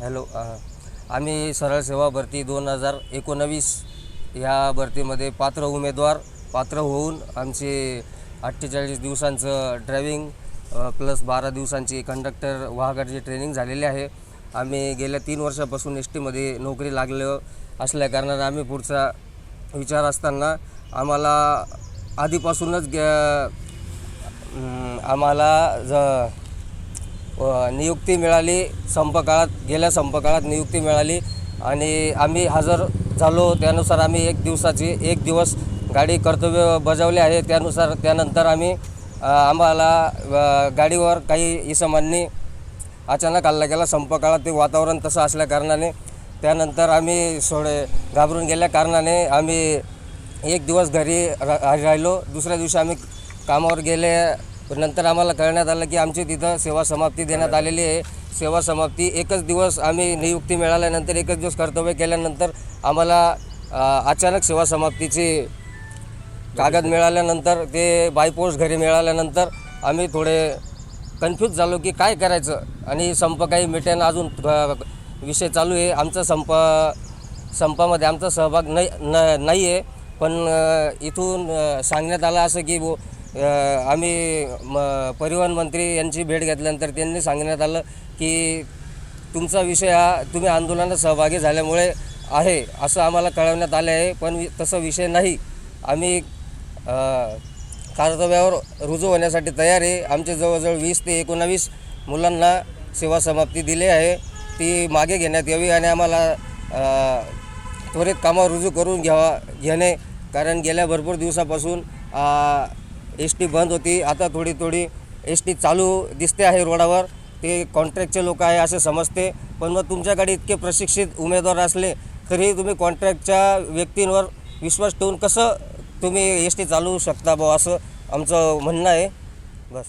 Hello आम्ही सरळ सेवा भरती दोन हजार एकोणवीस ह्या भरतीमध्ये पात्र उमेदवार पात्र होऊन आमचे अठ्ठेचाळीस दिवसांचं ड्रायविंग प्लस बारा दिवसांची कंडक्टर वाहकाची ट्रेनिंग झालेली आहे. आम्ही गेल्या तीन वर्षापासून एस टीमध्ये नोकरी लागलो असल्याकारणानं आम्ही पुढचा विचार असताना आम्हाला आधीपासूनच गे आम्हाला ज नियुक्ती मिळाली संपकाळात गेल्या संपकाळात नियुक्ती मिळाली आणि आम्ही हजर झालो. त्यानुसार आम्ही एक दिवसाची एक दिवस गाडी कर्तव्य बजावले आहे. त्यानुसार त्यानंतर आम्ही आम्हाला गाडीवर काही इसमांनी अचानक हल्ला केला. संपकाळात ते वातावरण तसं असल्या कारणाने. त्यानंतर आम्ही थोडे घाबरून गेल्या कारणाने आम्ही एक दिवस घरी रा राहिलो. दुसऱ्या दिवशी आम्ही कामावर गेले. नंतर आम्हाला कळण्यात आलं की आमची तिथं सेवा समाप्ती देण्यात आलेली आहे. सेवा समाप्ती एकच दिवस आम्ही नियुक्ती मिळाल्यानंतर एकच दिवस कर्तव्य केल्यानंतर आम्हाला अचानक सेवा समाप्तीची कागद मिळाल्यानंतर ते बायपोस्ट घरी मिळाल्यानंतर आम्ही थोडे कन्फ्यूज झालो की काय करायचं? आणि संप काही मिटेन अजून विषय चालू आहे. आमचा संप संपामध्ये आमचा सहभाग नाही न नाही आहे पण इथून सांगण्यात आलं असं की आम्ही म परिवहन मंत्री यांची भेट घेतल्यानंतर त्यांनी सांगण्यात आलं की तुमचा विषय हा तुम्ही आंदोलनात सहभागी झाल्यामुळे आहे असं आम्हाला कळवण्यात आले आहे. पण वि- तसं विषय नाही. आम्ही कर्तव्यावर रुजू होण्यासाठी तयार आहे. आमचे जवळजवळ वीस ते एकोणावीस मुलांना सेवा समाप्ती दिली आहे. ती मागे घेण्यात यावी आणि आम्हाला त्वरित कामावर रुजू करून घ्यावा घेणे. कारण गेल्या भरपूर दिवसापासून एस टी बंद होती. आता थोडी थोडी एस टी चालू दिसते आहे रोडावर. ते कॉन्ट्रॅक्टचे लोक आहे असे समजते. पण मग तुमच्याकडे इतके प्रशिक्षित उमेदवार असले तरी तुम्ही कॉन्ट्रॅक्टच्या व्यक्तींवर विश्वास ठेवून कसं तुम्ही एस टी चालवू शकता बुवा असं आमचं म्हणणं आहे. बस.